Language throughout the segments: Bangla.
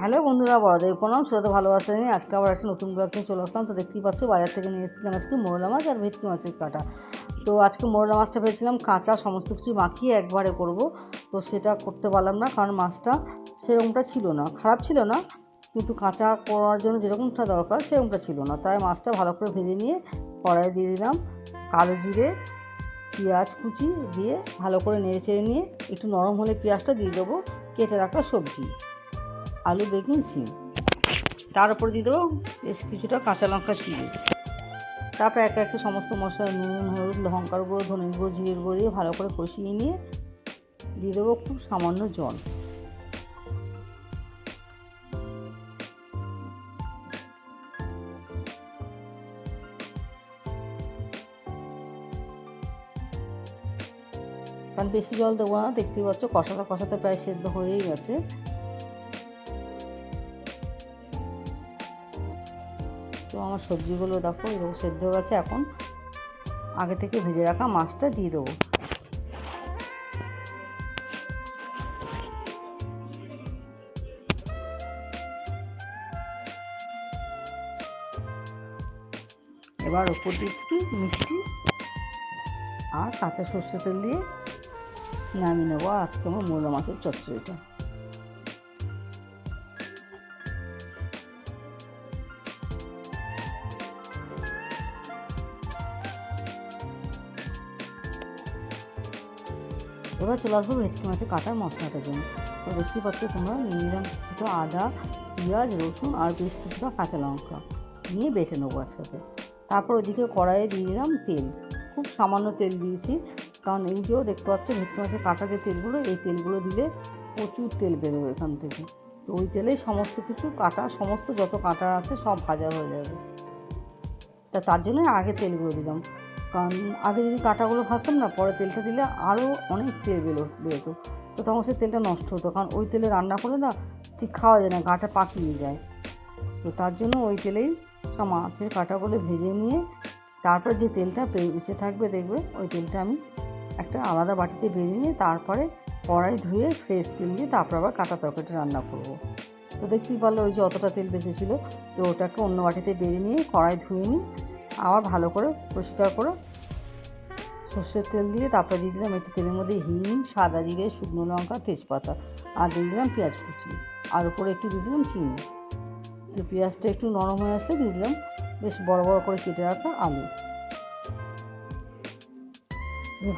হ্যালো বন্ধুরা, বড়দের প্রণাম সেটা তো ভালোবাসা নিয়ে আজকে আবার একটা নতুন ব্লগ নিয়ে চলে আসলাম। তো দেখতেই পাচ্ছ, বাজার থেকে নিয়ে এসেছিলাম আজকে মোরলা মাছ আর ভেটকি মাছের কাটা। তো আজকে মোরলা মাছটা ভেবেছিলাম কাঁচা, সমস্ত কিছু মাখিয়ে একবারে করব। তো সেটা করতে পারলাম না, কারণ মাছটা সেরকমটা ছিল না। খারাপ ছিল না, কিন্তু কাঁচা করার জন্য যেরকমটা দরকার সেরকমটা ছিল না। তাই মাছটা ভালো করে ভেজে নিয়ে কড়াইয়ে দিয়ে দিলাম কালো জিরে, পেঁয়াজ কুচি দিয়ে ভালো করে নেড়ে চেড়ে নিয়ে একটু নরম হলে পেঁয়াজটা দিয়ে দেবো, কেটে রাখা সবজি। আলু, বেগুন সিম তার উপর দিয়ে দেবো বেশ কিছুটা কাঁচা লঙ্কা চিড়ে তারপর একে একে সমস্ত মশলা, নুন, হলুদ, লঙ্কার গুঁড়ো, ধনের গুঁড়ো, জিরের গুঁড়ো দিয়ে ভালো করে কষিয়ে নিয়ে দিয়ে দেবো খুব সামান্য জল। কারণ বেশি জল দেবো না, দেখতেই পাচ্ছ কষাতে কষাতে প্রায় সেদ্ধ হয়েই গেছে। তো আমার সবজিগুলো দেখো এরকম সেদ্ধ গেছে, এখন আগে থেকে ভেজে রাখা মাছটা দিয়ে দেবো। এবার ওপর দিয়ে একটু মিষ্টি আর কাঁচা সর্ষে তেল দিয়ে নামিয়ে নেব। আজকে আমার মোলা মাছের চচ্চড়িটা। এবার চলে আসব ভেটকি মাছের কাটার মশলাটার জন্য। তো দেখতেই পাচ্ছ তোমরা নিলাম কিছুটা আদা, পেঁয়াজ, রসুন আর বেশ কিছুটা কাঁচা লঙ্কা নিয়ে বেটে নেব একসাথে। তারপর ওদিকে কড়াইয়ে দিয়ে দিলাম তেল। খুব সামান্য তেল দিয়েছি, কারণ এই যেও দেখতে পাচ্ছ ভেটকি মাছের কাটা যে তেলগুলো, এই তেলগুলো দিলে প্রচুর তেল বেরোবে এখান থেকে। তো ওই তেলেই সমস্ত কিছু কাটা, সমস্ত যত কাটা আছে সব ভাজা হয়ে যাবে। তা তার জন্য আগে তেলগুলো দিলাম। কারণ আগে যদি কাঁটাগুলো ভাজতাম না, পরে তেলটা দিলে আরও অনেক তেল বেরো, বেরোতো। তো তখন সেই তেলটা নষ্ট হতো, কারণ ওই তেলে রান্না করলে না ঠিক খাওয়া যায় না, গাটা পাকিয়ে যায়। তো তার জন্য ওই তেলেই সব মাছের কাঁটাগুলো ভেজে নিয়ে তারপর যে তেলটা বেঁচে থাকবে দেখবে, ওই তেলটা আমি একটা আলাদা বাটিতে বেরিয়ে নিয়ে তারপরে কড়াই ধুয়ে ফ্রেশ তেল দিয়ে তারপর আবার কাটা তরকারিটা রান্না করব। তো দেখতেই পারল ওই যে অতটা তেল বেঁচেছিলো তো ওটাকে অন্য বাটিতে বেরিয়ে নিয়ে কড়াই ধুয়ে নিই আবার ভালো করে পরিষ্কার করে সর্ষের তেল দিয়ে তারপরে দিয়ে দিলাম একটু তেলের মধ্যে হিং, সাদা জিরে, শুকনো লঙ্কা, তেজপাতা। আর দিয়ে দিলাম পেঁয়াজ কুচি। আর উপরে একটু দিয়ে দিলাম চিনি। তো পেঁয়াজটা একটু নরম হয়ে আসলে দিয়ে দিলাম বেশ বড় বড় করে কেটে রাখা আলু।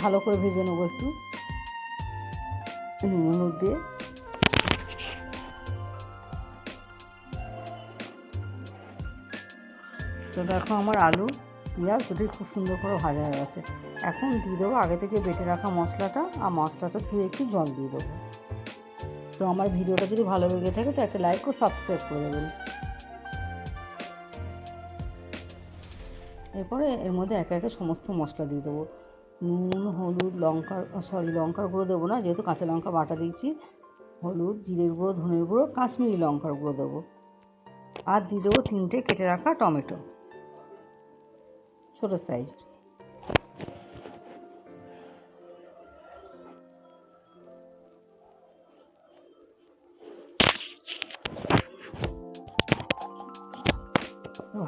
ভালো করে ভেজে নেব একটু। নুন, হলুদ দিয়ে। তো দেখো আমার আলু পেঁয়াজ দুটোই খুব সুন্দর করে ভাজা হয়ে গেছে। এখন দিয়ে দেবো আগে থেকে বেটে রাখা মশলাটা, আর মশলাটা ধুয়ে একটু জল দিয়ে দেবো। তো আমার ভিডিওটা যদি ভালো লেগে থাকে, তো একটা লাইক ও সাবস্ক্রাইব করে দেবেন। এরপরে এর মধ্যে একে একে সমস্ত মশলা দিয়ে দেবো। নুন, হলুদ লঙ্কার সরি লঙ্কার গুঁড়ো দেবো না, যেহেতু কাঁচা লঙ্কা বাটা দিয়েছি। হলুদ, জিরের গুঁড়ো, ধনের গুঁড়ো, কাশ্মীরি লঙ্কার গুঁড়ো দেবো। আর দিয়ে দেবো তিনটে কেটে রাখা টমেটো। ছোটো সাইজ।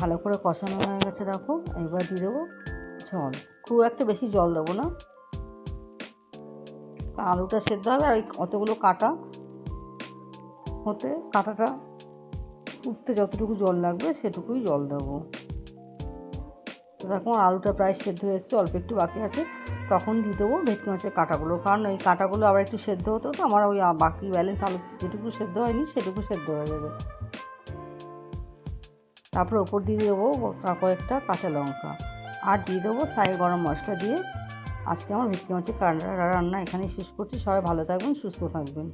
ভালো করে কষানো হয়ে গেছে দেখো, এবার দিয়ে দেবো জল। খুব একটা বেশি জল দেবো না। আলুটা সেদ্ধ হবে আর অতগুলো কাটা হতে, কাটাটা উঠতে যতটুকু জল লাগবে সেটুকুই জল দেবো। তো দেখো, আলুটা প্রায় সেদ্ধ হয়ে এসছে, অল্প একটু বাকি আছে। তখন দিয়ে দেবো ভেটকি মাছের কাঁটাগুলো। কারণ ওই কাঁটাগুলো আবার একটু সেদ্ধ হতো তো, আমার ওই বাকি ব্যালেন্স আলু যেটুকু সেদ্ধ হয়নি, সেটুকু সেদ্ধ হয়ে যাবে। তারপরে ওপর দিয়ে দেবো কয়েকটা কাঁচা লঙ্কা। আর দিয়ে দেবো সাই গরম মশলা দিয়ে। আজকে আমার ভেটকি মাছের কাঁটা রান্না এখানেই শেষ করছি। সবাই ভালো থাকবেন, সুস্থ থাকবেন।